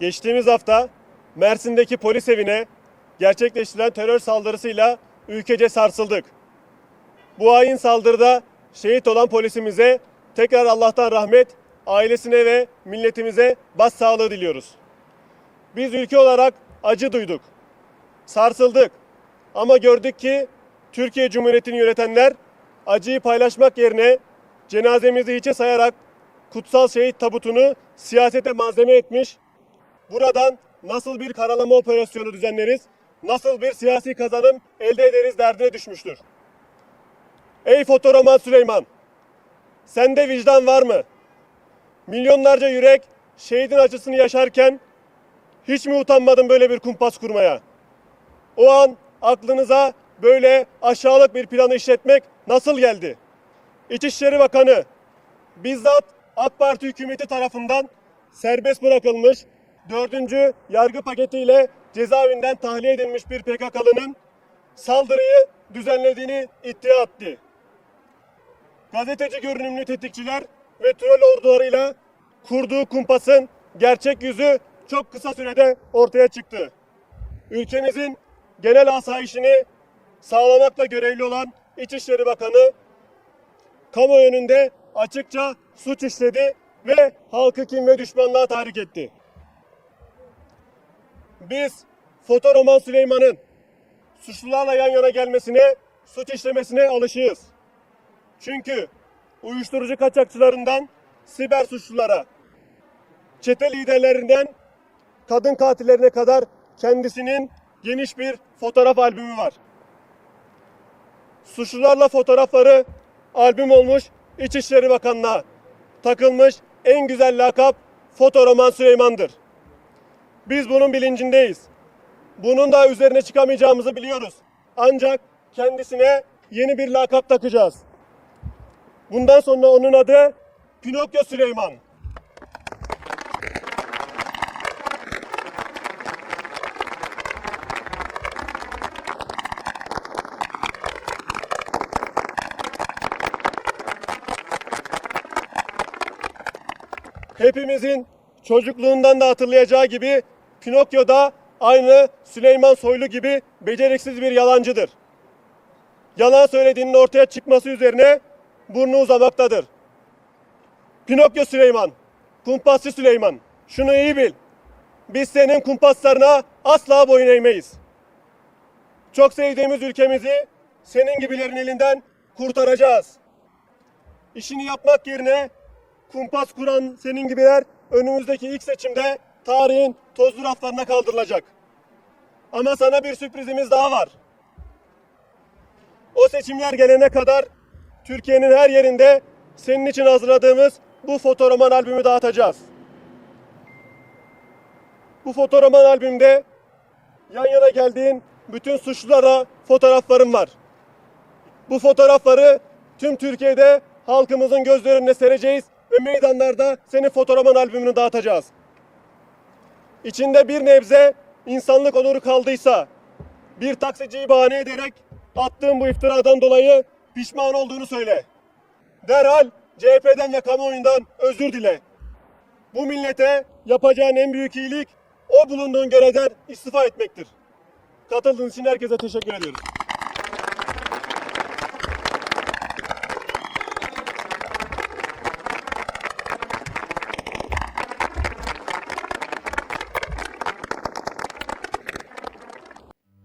Geçtiğimiz hafta Mersin'deki polis evine gerçekleştirilen terör saldırısıyla ülkece sarsıldık. Bu hain saldırıda şehit olan polisimize tekrar Allah'tan rahmet, ailesine ve milletimize başsağlığı diliyoruz. Biz ülke olarak acı duyduk, sarsıldık ama gördük ki Türkiye Cumhuriyeti'ni yönetenler acıyı paylaşmak yerine cenazemizi hiçe sayarak kutsal şehit tabutunu siyasete malzeme etmiş, buradan nasıl bir karalama operasyonu düzenleriz, nasıl bir siyasi kazanım elde ederiz derdine düşmüştür. Ey fotoroman Süleyman! Sende vicdan var mı? Milyonlarca yürek şehidin acısını yaşarken hiç mi utanmadın böyle bir kumpas kurmaya? O an aklınıza böyle aşağılık bir planı işletmek nasıl geldi? İçişleri Bakanı bizzat AK Parti hükümeti tarafından serbest bırakılmış, dördüncü yargı paketiyle cezaevinden tahliye edilmiş bir PKK'lının saldırıyı düzenlediğini iddia etti. Gazeteci görünümlü tetikçiler ve troll ordularıyla kurduğu kumpasın gerçek yüzü çok kısa sürede ortaya çıktı. Ülkemizin genel asayişini sağlamakla görevli olan İçişleri Bakanı kamu önünde açıkça suç işledi ve halkı kim ve düşmanlığa tahrik etti. Biz fotoroman Süleyman'ın suçlularla yan yana gelmesine, suç işlemesine alışığız. Çünkü uyuşturucu kaçakçılarından siber suçlulara, çete liderlerinden kadın katillerine kadar kendisinin geniş bir fotoğraf albümü var. Suçlularla fotoğrafları albüm olmuş İçişleri Bakanı'na takılmış en güzel lakap Fotoroman Süleyman'dır. Biz bunun bilincindeyiz. Bunun da üzerine çıkamayacağımızı biliyoruz. Ancak kendisine yeni bir lakap takacağız. Bundan sonra onun adı Pinokyo Süleyman. Hepimizin çocukluğundan da hatırlayacağı gibi Pinokyo da aynı Süleyman Soylu gibi beceriksiz bir yalancıdır. Yalan söylediğinin ortaya çıkması üzerine burnu uzamaktadır. Pinokyo Süleyman, kumpasçı Süleyman, şunu iyi bil. Biz senin kumpaslarına asla boyun eğmeyiz. Çok sevdiğimiz ülkemizi senin gibilerin elinden kurtaracağız. İşini yapmak yerine kumpas kuran senin gibiler önümüzdeki ilk seçimde tarihin tozlu raflarına kaldırılacak. Ama sana bir sürprizimiz daha var. O seçimler gelene kadar Türkiye'nin her yerinde senin için hazırladığımız bu fotoroman albümü dağıtacağız. Bu fotoroman albümde yan yana geldiğin bütün suçlulara fotoğraflarım var. Bu fotoğrafları tüm Türkiye'de halkımızın gözleri önüne sereceğiz ve meydanlarda senin fotoğrafın albümünü dağıtacağız. İçinde bir nebze insanlık onuru kaldıysa bir taksiciyi bahane ederek attığın bu iftiradan dolayı pişman olduğunu söyle. Derhal CHP'den ve kamuoyundan özür dile. Bu millete yapacağın en büyük iyilik o bulunduğun görevden istifa etmektir. Katıldığınız için herkese teşekkür ediyoruz.